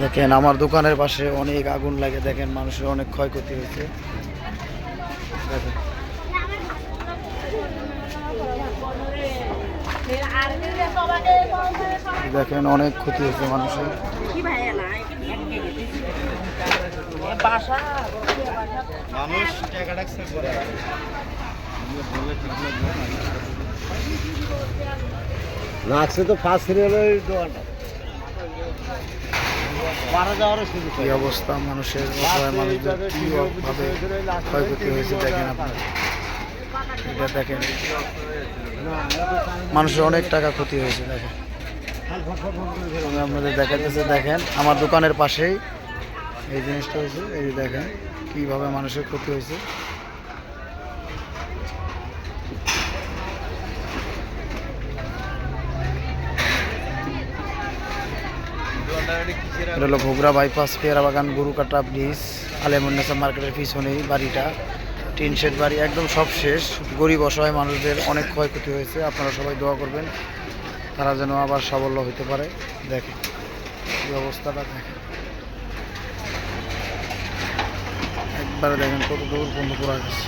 দেখেন আমার দোকানের পাশে অনেক আগুন লাগে দেখেন মানুষের অনেক ক্ষয়ক্ষতি হয়েছে। দেখেন দেখেন অনেক ক্ষতি হয়েছে মানুষের। মানুষ তো ফার্স্ট সিরিয়ালের শুরু কি অবস্থা মানুষের অসহায় মানুষদের? ক্ষয়ক্ষতি হয়েছে দেখেন আপনারা এটা দেখেন। মানুষের অনেক টাকা ক্ষতি হয়েছে দেখেন। আমি আপনাদের দেখাতেছে দেখেন আমার দোকানের পাশেই এই জিনিসটা হয়েছে এই দেখেন কীভাবে মানুষের ক্ষতি হয়েছে। এটা হলো ঘোগরা বাইপাস পেয়ারা বাগান, গরুকাটা ব্রিজ আলেমুন্নেসা মার্কেটের পিছনেই বাড়িটা। টিন শেড বাড়ি একদম সব শেষ। গরিব অসহায় মানুষদের অনেক ক্ষয়ক্ষতি হয়েছে। আপনারা সবাই দোয়া করবেন, তারা যেন আবার সাবল্য হতে পারে। দেখেন এই অবস্থাটা দেখেন। একবারে দেখেন কত দূর বন্ধ করা গেছে।